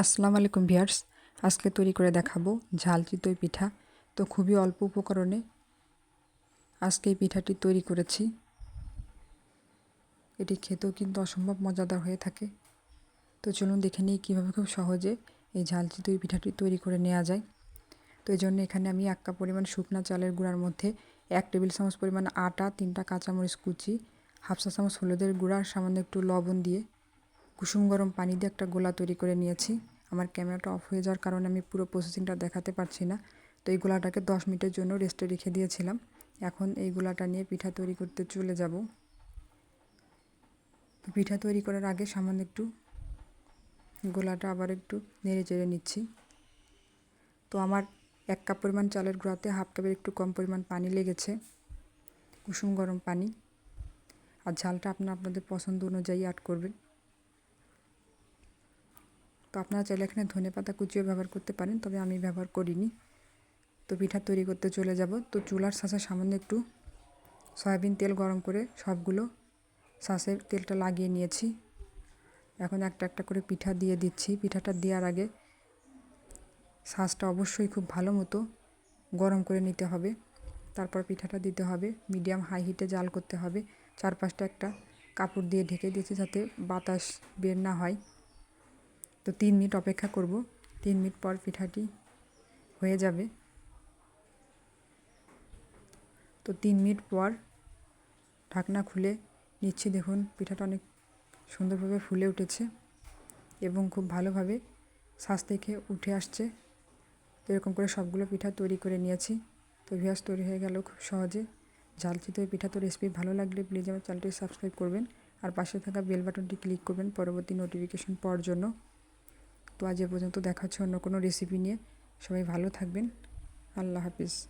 আসসালামু আলাইকুম ভিয়ার্স আজকে তৈরি করে দেখাবো ঝাল চিতই পিঠা। তো খুবই অল্প উপকরণে আজকে এই পিঠাটি তৈরি করেছি। এটি খেতেও কিন্তু অসম্ভব মজাদার হয়ে থাকে। তো চলুন দেখে নিই কীভাবে খুব সহজে এই ঝাল চিতই পিঠাটি তৈরি করে নেওয়া যায়। তো এই জন্য এখানে আমি এক কাপ পরিমাণ শুকনা চালের গুঁড়ার মধ্যে এক টেবিল চামচ পরিমাণ আটা, তিনটা কাঁচামরিচ কুচি, হাফ চা চামচ হলুদের গুঁড়া, সামান্য একটু লবণ দিয়ে কুসুম গরম পানি দিয়ে একটা গোলা তৈরি করে নিয়েছি। আমার ক্যামেরাটা অফ হয়ে যাওয়ার কারণে আমি পুরো প্রসেসিংটা দেখাতে পারছি না। তো এই গোলাটাকে দশ মিনিটের জন্য রেস্টে রেখে দিয়েছিলাম। এখন এই গোলাটা নিয়ে পিঠা তৈরি করতে চলে যাব। পিঠা তৈরি করার আগে সামান্য একটু গোলাটা আবার একটু নেড়ে চেড়ে নিচ্ছি। তো আমার এক কাপ পরিমাণ চালের গুঁড়াতে হাফ কাপের একটু কম পরিমাণ পানি লেগেছে। কুসুম গরম পানি। আর ঝালটা আপনার আপনাদের পছন্দ অনুযায়ী অ্যাড করবেন। তো আপনারা চাইলে এখানে ধনে পাতা কুচিও ব্যবহার করতে পারেন, তবে আমি ব্যবহার করিনি। তো পিঠা তৈরি করতে চলে যাব। তো চুলার সাথে সামান্য একটু সয়াবিন তেল গরম করে সবগুলো শাঁসের তেলটা লাগিয়ে নিয়েছি। এখন একটা একটা করে পিঠা দিয়ে দিচ্ছি। পিঠাটা দেওয়ার আগে শাঁসটা অবশ্যই খুব ভালো মতো গরম করে নিতে হবে। তারপর পিঠাটা দিতে হবে। মিডিয়াম হাই হিটে জাল করতে হবে। চারপাশটা একটা কাপড় দিয়ে ঢেকে দিয়েছি যাতে বাতাস বের না হয়। তো তিন মিনিট অপেক্ষা করব। তিন মিনিট পর পিঠাটি হয়ে যাবে। তো তিন মিনিট পর ঢাকনা খুলে নিচ্ছি। দেখুন, পিঠাটা অনেক সুন্দরভাবে ফুলে উঠেছে এবং খুব ভালোভাবে শ্বাস থেকে উঠে আসছে। তো এরকম করে সবগুলো পিঠা তৈরি করে নিয়েছি। তো ভিয়াস তৈরি হয়ে গেল খুব সহজে। ঝাল চিতই পিঠা তো রেসিপি ভালো লাগলে প্লিজ আমার চ্যানেলটি সাবস্ক্রাইব করবেন আর পাশে থাকা বেল বাটনটি ক্লিক করবেন পরবর্তী নোটিফিকেশন পাওয়ার জন্য। তো আজ পর্যন্ত দেখা অন্য কোনো রেসিপি নিয়ে। সবাই ভালো থাকবেন। আল্লাহ হাফিজ।